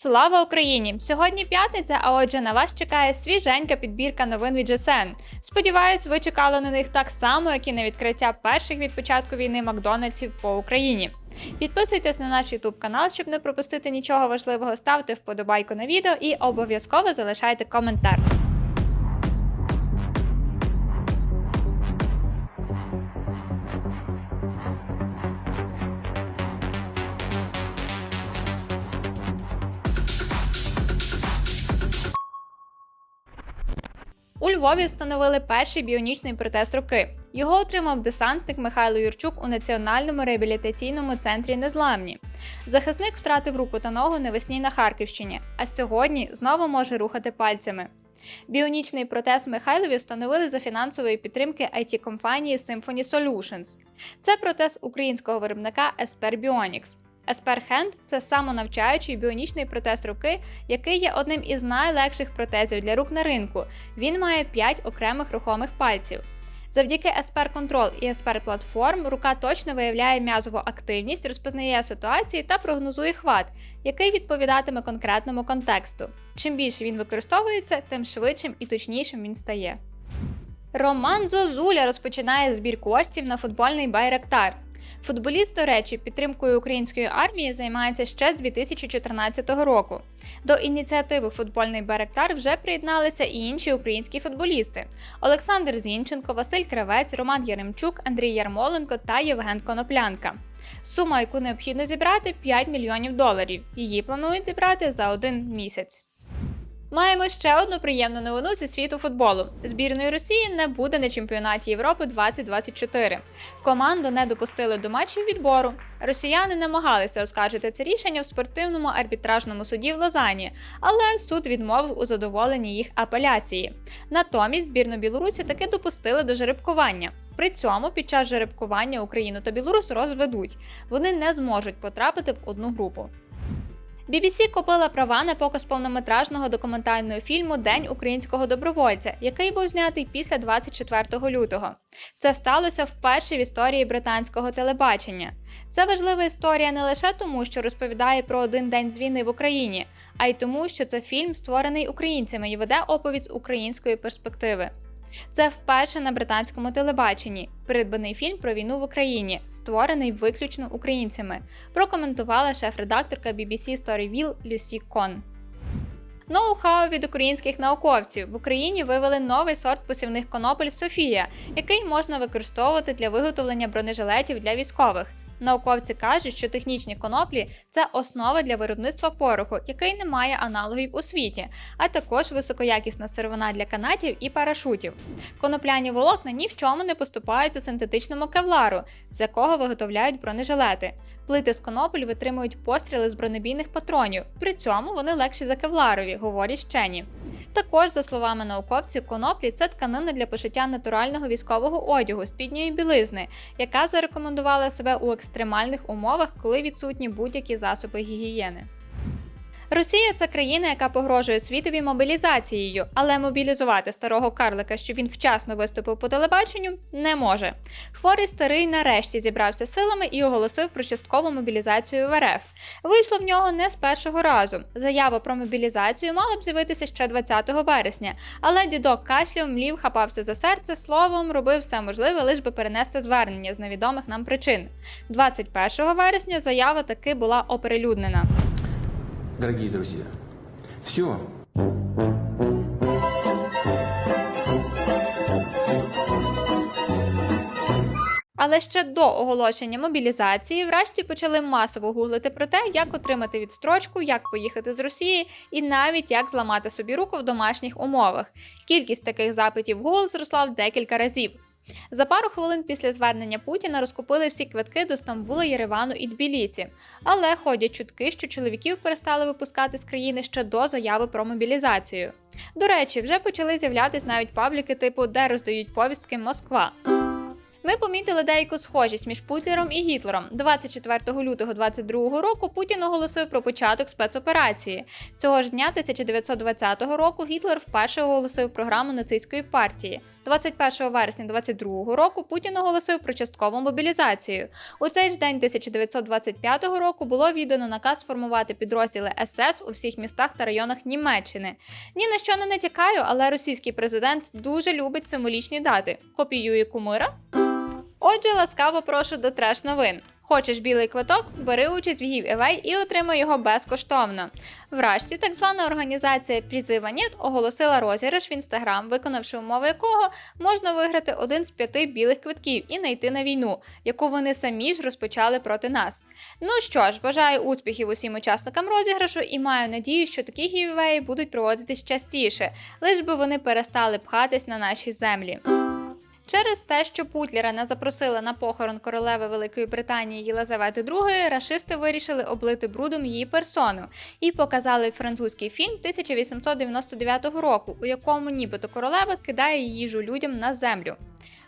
Слава Україні! Сьогодні п'ятниця, а отже, на вас чекає свіженька підбірка новин від GSN. Сподіваюсь, ви чекали на них так само, як і на відкриття перших від початку війни Макдональдсів по Україні. Підписуйтесь на наш YouTube канал, щоб не пропустити нічого важливого. Ставте вподобайку на відео і обов'язково залишайте коментар. У Львові встановили перший біонічний протез руки. Його отримав десантник Михайло Юрчук у Національному реабілітаційному центрі Незламні. Захисник втратив руку та ногу навесні на Харківщині, а сьогодні знову може рухати пальцями. Біонічний протез Михайлові встановили за фінансової підтримки it компанії Symphony Solutions. Це протез українського виробника Esper Bionics. Esper Hand – це самонавчаючий біонічний протез руки, який є одним із найлегших протезів для рук на ринку. Він має 5 окремих рухомих пальців. Завдяки Esper Control і Esper Platform рука точно виявляє м'язову активність, розпознає ситуації та прогнозує хват, який відповідатиме конкретному контексту. Чим більше він використовується, тим швидшим і точнішим він стає. Роман Зозуля розпочинає збір коштів на футбольний байрактар. Футболіст, до речі, підтримкою української армії займається ще з 2014 року. До ініціативи Футбольний Байрактар вже приєдналися і інші українські футболісти: Олександр Зінченко, Василь Кравець, Роман Яремчук, Андрій Ярмоленко та Євген Коноплянка. Сума, яку необхідно зібрати, 5 мільйонів доларів. Її планують зібрати за один місяць. Маємо ще одну приємну новину зі світу футболу. Збірної Росії не буде на чемпіонаті Європи 2024. Команду не допустили до матчів відбору. Росіяни намагалися оскаржити це рішення в спортивному арбітражному суді в Лозані, але суд відмовив у задоволенні їх апеляції. Натомість збірну Білорусі таки допустили до жеребкування. При цьому під час жеребкування Україну та Білорусь розведуть. Вони не зможуть потрапити в одну групу. BBC купила права на показ повнометражного документального фільму День українського добровольця, який був знятий після 24 лютого. Це сталося вперше в історії британського телебачення. Це важлива історія не лише тому, що розповідає про один день з війни в Україні, а й тому, що це фільм створений українцями і веде оповідь з української перспективи. Це вперше на британському телебаченні. Придбаний фільм про війну в Україні, створений виключно українцями. Прокоментувала шеф-редакторка BBC Storyville Люсі Кон. Ноу-хау від українських науковців в Україні вивели новий сорт посівних конопель Софія, який можна використовувати для виготовлення бронежилетів для військових. Науковці кажуть, що технічні коноплі це основа для виробництва пороху, який не має аналогів у світі, а також високоякісна сировина для канатів і парашутів. Конопляні волокна ні в чому не поступаються синтетичному кевлару, з якого виготовляють бронежилети. Плити з конопель витримують постріли з бронебійних патронів, при цьому вони легші за кевларові, говорять вчені. Також, за словами науковців, коноплі це тканина для пошиття натурального військового одягу спідньої білизни, яка зарекомендувала себе у екстремальних умовах, коли відсутні будь-які засоби гігієни. Росія це країна, яка погрожує світові мобілізацією, але мобілізувати старого карлика, щоб він вчасно виступив по телебаченню, не може. Хворий старий нарешті зібрався силами і оголосив про часткову мобілізацію в РФ. Вийшло в нього не з першого разу. Заява про мобілізацію мала б з'явитися ще 20 вересня, але дідок кашляв, млів, хапався за серце, словом, робив все можливе, лише би перенести звернення з невідомих нам причин. 21 вересня заява таки була оприлюднена. Дорогие друзья, все. Але ще до оголошення мобілізації врешті почали масово гуглити про те, як отримати відстрочку, як поїхати з Росії, і навіть як зламати собі руку в домашніх умовах. Кількість таких запитів в Google зросла в декілька разів. За пару хвилин після звернення Путіна розкупили всі квитки до Стамбула, Єревану і Тбілісі. Але ходять чутки, що чоловіків перестали випускати з країни ще до заяви про мобілізацію. До речі, вже почали з'являтись навіть пабліки типу, де роздають повістки Москва. Ми помітили деяку схожість між Путлером і Гітлером. 24 лютого 22 року Путін оголосив про початок спецоперації. Цього ж дня 1920 року Гітлер вперше оголосив програму нацистської партії. 21 вересня 22 року Путін оголосив про часткову мобілізацію. У цей ж день 1925 року було віддано наказ сформувати підрозділи СС у всіх містах та районах Німеччини. Ні на що не натякаю, але російський президент дуже любить символічні дати. Копіює кумира. Отже, ласкаво прошу до треш новин. Хочеш білий квиток? Бери участь в giveaway і отримай його безкоштовно. Врешті, так звана організація Призива Нет оголосила розіграш в інстаграм, виконавши умови якого можна виграти один з п'яти білих квитків і не йти на війну, яку вони самі ж розпочали проти нас. Ну що ж, бажаю успіхів усім учасникам розіграшу і маю надію, що такі гівеї будуть проводитись частіше, лиш би вони перестали пхатись на наші землі. Через те, що Путлера не запросили на похорон королеви Великої Британії Єлизавети II, рашисти вирішили облити брудом її персону і показали французький фільм 1899 року, у якому нібито королева кидає їжу людям на землю.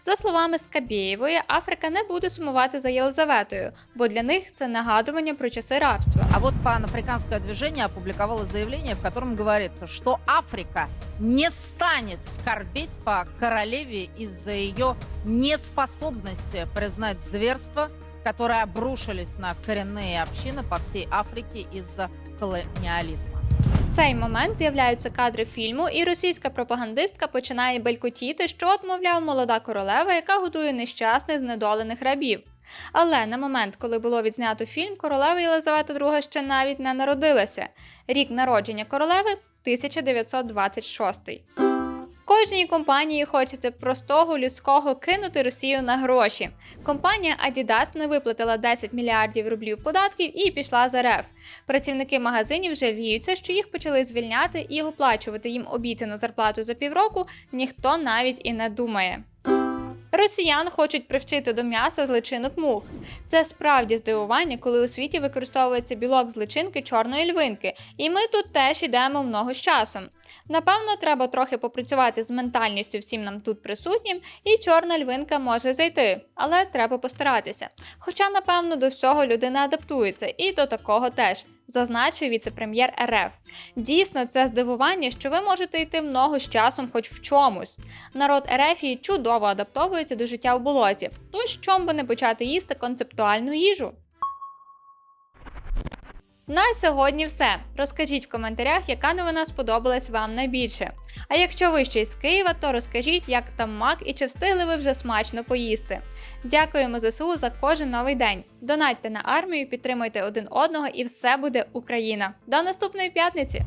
За словами Скабєєвої, Африка не буде сумувати за Єлизаветою, бо для них це нагадування про часи рабства. А вот панафриканское движение опубликовало заявление, в котором говорится, что Африка не станет скорбеть по королеве из-за ее неспособности признать зверства, которые обрушились на коренные общины по всей Африке из-за колониализма. В цей момент з'являються кадри фільму, і російська пропагандистка починає белькотіти, що от, мовляв, молода королева, яка годує нещасних знедолених рабів. Але на момент, коли було відзнято фільм, королева Єлизавета II ще навіть не народилася. Рік народження королеви 1926. Кожній компанії хочеться простого людського кинути Росію на гроші. Компанія Adidas не виплатила 10 мільярдів рублів податків і пішла за РФ. Працівники магазинів жаліються, що їх почали звільняти і оплачувати їм обіцяну зарплату за півроку ніхто навіть і не думає. Росіян хочуть привчити до м'яса з личинок мух. Це справді здивування, коли у світі використовується білок з личинки чорної львинки, і ми тут теж йдемо в ногу з часом. Напевно, треба трохи попрацювати з ментальністю всім нам тут присутнім, і чорна львинка може зайти, але треба постаратися. Хоча, напевно, до всього людина адаптується, і до такого теж. Зазначив віце-прем'єр РФ. Дійсно, це здивування, що ви можете йти в ногу з часом хоч в чомусь. Народ РФ чудово адаптовується до життя в болоті. Тож чом би не почати їсти концептуальну їжу? На сьогодні все. Розкажіть в коментарях, яка новина сподобалась вам найбільше. А якщо ви ще з Києва, то розкажіть, як там мак і чи встигли ви вже смачно поїсти. Дякуємо ЗСУ за кожен новий день. Донатьте на армію, підтримуйте один одного, і все буде Україна. До наступної п'ятниці!